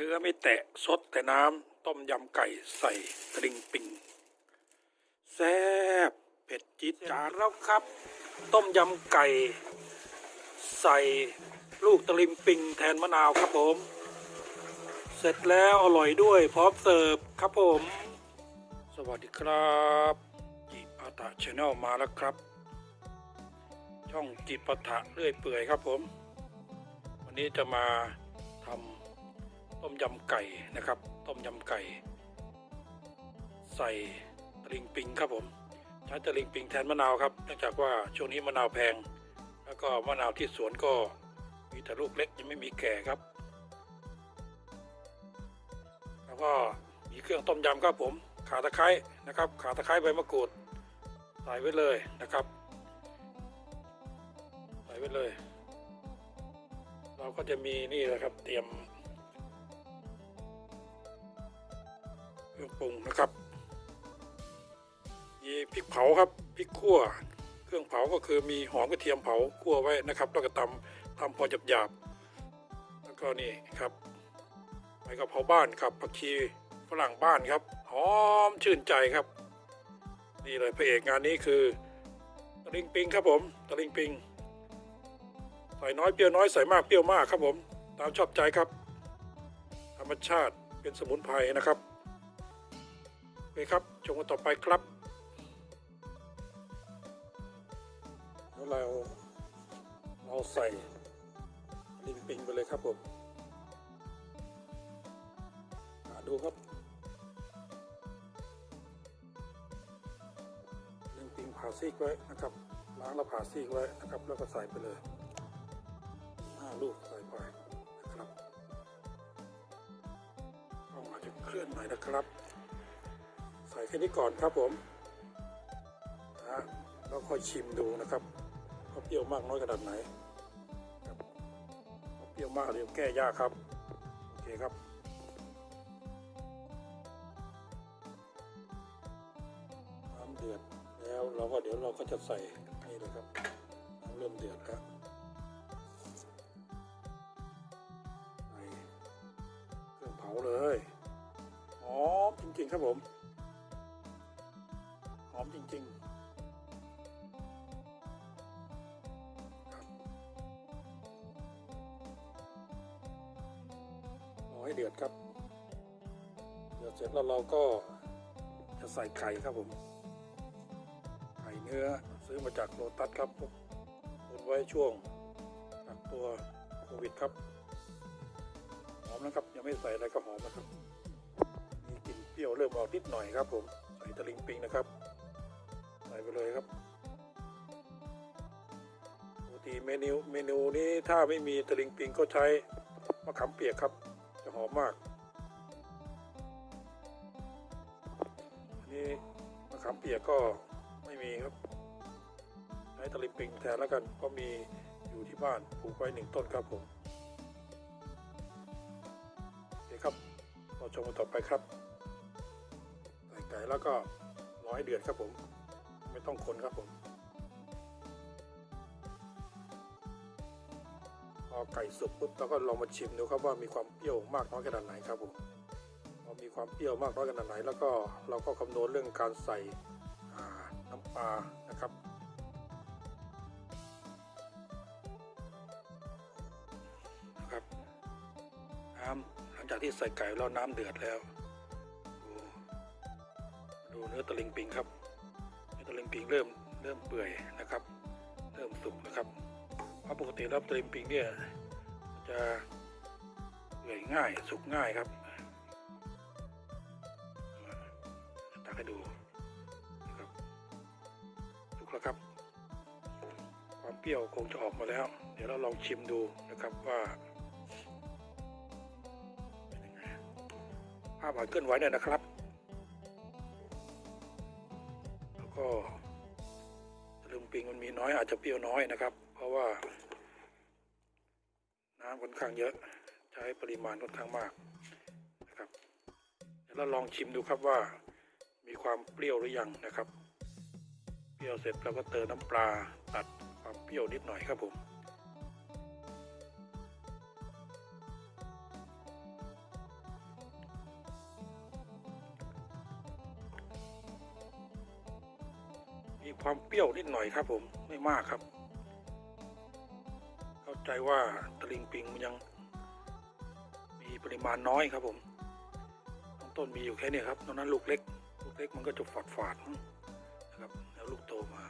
เนื้อไม่แตะสดแต่น้ำต้มยำไก่ใส่ตริงปิงแซ่บเผ็ดจี๊ดจ๊าแล้วครับ ต้มยำไก่ ใส่ลูกตะลิมปิงแทนมะนาวครับผม เสร็จแล้วอร่อยด้วยพร้อมเสิร์ฟครับผม สวัสดีครับจิปาถะชาแนลมาแล้วครับ ช่องจิปาถะเรื่อยเปื่อยครับผม วันนี้จะมาทำ ต้มยำไก่นะครับ ต้มยำไก่ ใส่ตะลิงปิงครับผมใช้ตะลิงปิงแทนมะนาวครับเนื่องจากว่าช่วงนี้มะนาวแพง แล้วก็มะนาวที่สวนก็มีแต่ลูกเล็กยังไม่มีแก่ครับ แล้วก็มีเครื่องต้มยำครับผมขาตะไคร้นะครับ ขาตะไคร้ใบมะกรูดใส่ไว้เลยนะครับใส่ไว้เลย เราก็จะมีนี่แหละครับเตรียม เครื่องปรุงนะครับมีพริกเผาครับพริกขั่ว เครื่องเผาก็คือมีหอมกระเทียมเผาคั่วไว้นะครับแล้วก็ตำทำพอหยาบๆแล้วก็นี่ครับใบกะเพราบ้านครับผักชีฝรั่งบ้านครับหอมชื่นใจครับ นี่เลยพระเอกงานนี้คือตะลิงปิงครับผมตะลิงปิงใส่น้อยเปรี้ยวน้อยใส่มากเปรี้ยวมากครับผม ตามชอบใจครับ ธรรมชาติเป็นสมุนไพรนะครับ เคครับชมกันต่อไปครับแล้วเราเราใส่ลิงปิงไปเลยครับผมดูครับลิงปิงผ่าซีกไว้นะครับล้างแล้วผ่าซีกไว้นะครับ แล้วก็ใส่ไปเลยห้าลูกใส่ไปนะครับต้องอาจจะเคลื่อนหน่อยนะครับ ส่แค่นี้ก่อนครับผมนะแล้วค่อยชิมดูนะครับว่าเปรี้ยวมากน้อยขนาดไหนครับถ้าเปรี้ยวมากเดี๋ยวแก้ยากครับ โอเคครับน้ำเดือดแล้วเราก็เดี๋ยวเราก็จะใส่นี่เลยครับน้ำเริ่มเดือดแล้วใส่เครื่องเผาเลยหอมจริงๆครับผม อมจริงๆครับรอให้เดือดครับ เดือดเสร็จแล้วเราก็จะใส่ไข่ครับผม ไข่เนื้อซื้อมาจากโลตัสครับตุนไว้ช่วงกักตัวโควิดครับ หอมนะครับ ยังไม่ใส่อะไรก็หอมนะครับ มีกลิ่นเปรี้ยวเริ่มออกนิดหน่อยครับผม ใส่ตะลิงปิงนะครับ ไปเลยครับปกติเมนูเมนูนี้ถ้าไม่มีตะลิงปิงก็ใช้มะขามเปียกครับ จะหอมมากอันนี้มะขามเปียกก็ไม่มีครับใช้ตะลิงปิงแทนแล้วกันก็มีอยู่ที่บ้านปลูกไว้หนึ่งต้นครับผมโอเคครับเราชมกันต่อไปครับไก่แล้วก็รอให้เดือดครับผม ไม่ต้องคนครับผมพอไก่สุกปุ๊บเราก็ลองมาชิมดูครับว่ามีความเปรี้ยวมากน้อยขนาดไหนครับผมพอมีความเปรี้ยวมากน้อยขนาดไหน แล้วก็เราก็คำนวณเรื่องการใส่น้ำปลานะครับนะครับน้ำหลังจากที่ใส่ไก่แล้วน้ำเดือดแล้วดูดูเนื้อตะลิงปิงครับ ปิงเริ่มเริ่มเปื่อยนะครับ เริ่มสุกนะครับเพราะปกติแล้วตะลิงปิงเนี่ยจะเปื่อยง่ายสุกง่ายครับตักให้ดูนะครับสุกแล้วครับ ความเปรี้ยวคงจะออกมาแล้ว เดี๋ยวเราลองชิมดูนะครับว่าภาพหวานเคลื่อนไหวเนี่ยนะครับ จะเปรี้ยวน้อยนะครับ เพราะว่า น้ำค่อนข้างเยอะ ใช้ปริมาณค่อนข้างมากนะครับเดี๋ยวเราลองชิมดูครับว่า มีความเปรี้ยวหรือยังนะครับ เปรี้ยวเสร็จเราก็เติมน้ำปลาตัดความเปรี้ยวนิดหน่อยครับผมีความเปรี้ยวนิดหน่อยครับ ผมไม่มากครับ เข้าใจว่าตะลิงปิงมันยัง มีปริมาณน้อยครับ ผมต้นต้นมีอยู่แค่นี้ครับตอนนั้นลูกเล็ก ลูกเล็กมันก็จะฝาดฝาดๆนะครับแล้วลูกโตมา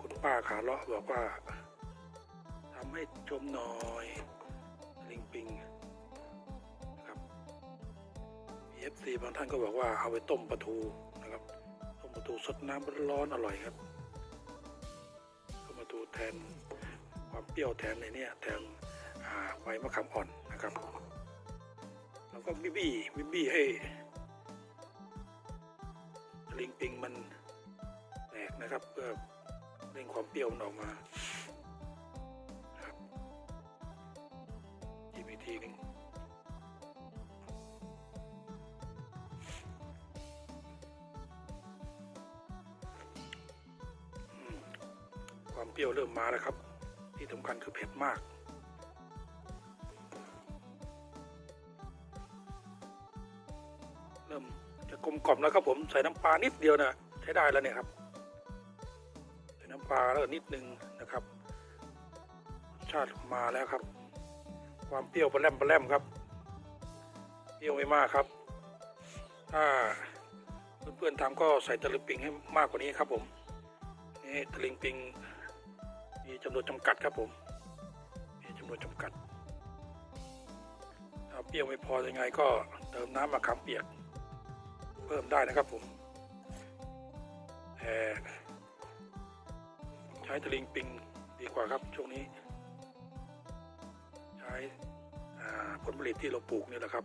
คุณป้าขาเลาะบอกว่าทำให้ชมหน่อยตะลิงปิงนะครับมีเอฟซีบางท่านก็บอกว่าเอาไปต้มปลาทู มาตูสดน้ำร้อนอร่อยครับมาตูแทนความเปรี้ยวแทนในเนี้ยแทนอ่าใบมะขามอ่อนนะครับ แล้วก็บิบี้บิบี้ให้ลิงปิงมันแตกนะครับเพื่อเร่งความเปรี้ยวมันออกมา เปรี้ยวเริ่มมาแล้วครับ ที่สำคัญคือเผ็ดมากเริ่มจะกลมกล่อมแล้วครับผมใส่น้ำปลานิดเดียวนะใช้ได้แล้วเนี่ยครับใส่น้ำปลาแล้วนิดนึงนะครับชาติมาแล้วครับ ความเปรี้ยวปลาแรมปลาแรมครับเปรี้ยวไม่มากครับถ้าเพื่อนๆทำก็ใส่ตะลิงปิงให้มากกว่านี้ครับผมนี่ตะลิงปิง มีจำนวนจำกัดครับผม มีจำนวนจำกัดถ้าเปรี้ยวไม่พอยังไงก็เติมน้ำมะขามเปียก เพิ่มได้นะครับผมแต่ใช้ตะลิงปิงดีกว่าครับช่วงนี้ ใช้ผลผลิตที่เราปลูกนี่แหละครับ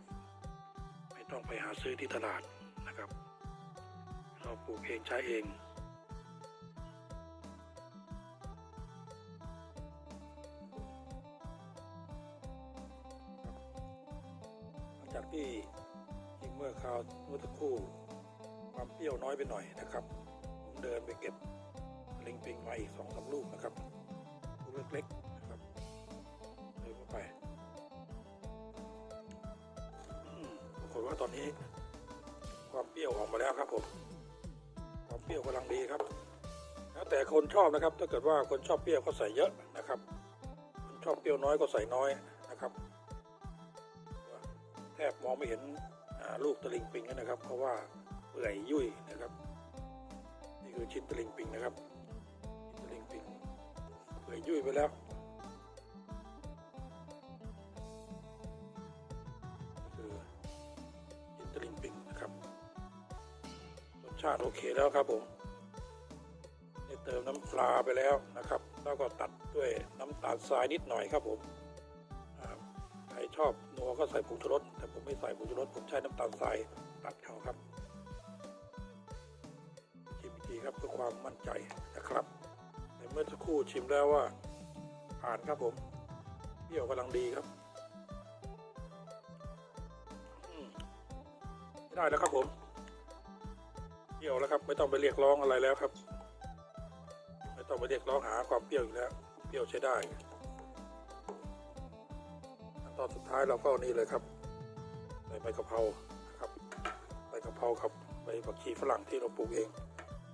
ไม่ต้องไปหาซื้อที่ตลาดนะครับ เราปลูกเองใช้เอง เมื่อคราวเมื่อสักครู่ความเปรี้ยวน้อยไปหน่อยนะครับ ผมเดินไปเก็บลิงปิงมาอีกสองสามลูกนะครับลูกเล็กๆนะครับเดินเข้าไปปรากฏว่าตอนนี้ ความเปรี้ยวออกมาแล้วครับผมความเปรี้ยวกำลังดีครับ แล้วแต่คนชอบนะครับ ถ้าเกิดว่าคนชอบเปรี้ยวก็ใส่เยอะนะครับ คนชอบเปรี้ยวน้อยก็ใส่น้อยนะครับแทบมองไม่เห็น ลูกตะลิงปิงนะครับ เพราะว่าเปื่อยยุ่ยนะครับ นี่คือชิ้นตะลิงปิงนะครับชิ้นตะลิงปิงเปื่อยยุ่ยไปแล้วนี่คือชิ้นตะลิงปิงนะครับรสชาติโอเคแล้วครับผมได้เติมน้ำปลาไปแล้วนะครับ แล้วก็ตัดด้วยน้ำตาลทรายนิดหน่อยครับผมใครชอบ ก็ใส่ผงชูรสแต่ผมไม่ใส่ผงชูรสผมใช้น้ำตาลทรายตัดเขาครับชิมอีกทีครับเพื่อความมั่นใจนะครับแต่เมื่อสักครู่ชิมแล้วว่าผ่านครับผมเปรี้ยวกำลังดีครับอืมได้แล้วครับผมเปรี้ยวแล้วครับ ไม่ต้องไปเรียกร้องอะไรแล้วครับ ไม่ต้องไปเรียกร้องหาความเปรี้ยวอีกแล้ว เปรี้ยวใช้ได้ อนสุดท้ายเราก็นี่เลยครับใส่ใบกะเพรานะครับใบกะเพราครับใบผักชีฝรั่งที่เราปลูกเอง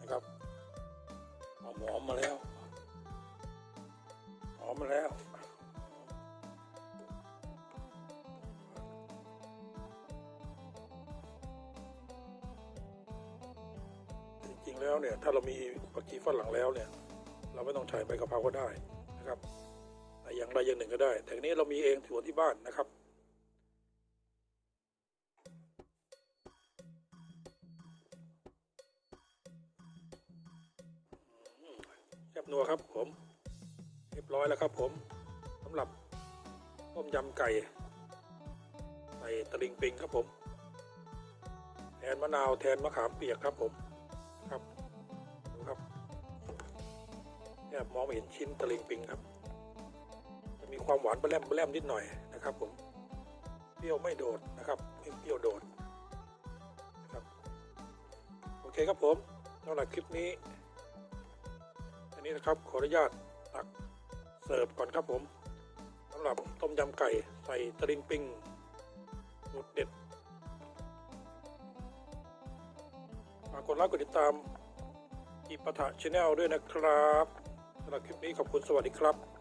นะครับหอมหอมมาแล้วหอมมาแล้วจริงๆแล้วเนี่ยถ้าเรามีผักชีฝรั่งแล้วเนี่ย เราไม่ต้องใช้ใบกะเพราก็ได้นะครับ อย่างใดอย่างหนึ่งก็ได้ แต่นี้เรามีเองสวนที่บ้านนะครับแซ่บนัวครับผมเรียบร้อยแล้วครับผมสำหรับต้มยำไก่ใส่ตะลิงปิงครับผม แทนมะนาวแทนมะขามเปียกครับผมครับดูครับแอบมองเห็นชิ้นตะลิงปิงครับ มีความหวานแปรมแปรมนิดหน่อยนะครับผมเปรี้ยวไม่โดดนะครับไม่เปรี้ยวโดดนะครับโอเคครับผมสำหรับคลิปนี้ อันนี้นะครับขออนุญาตตักเสิร์ฟก่อนครับผมสำหรับต้มยำไก่ใส่ตะลิงปิงสูตรเด็ดฝากกดไลค์กดติดตามอีปะทะชาแนลด้วยนะครับสำหรับคลิปนี้ขอบคุณสวัสดีครับ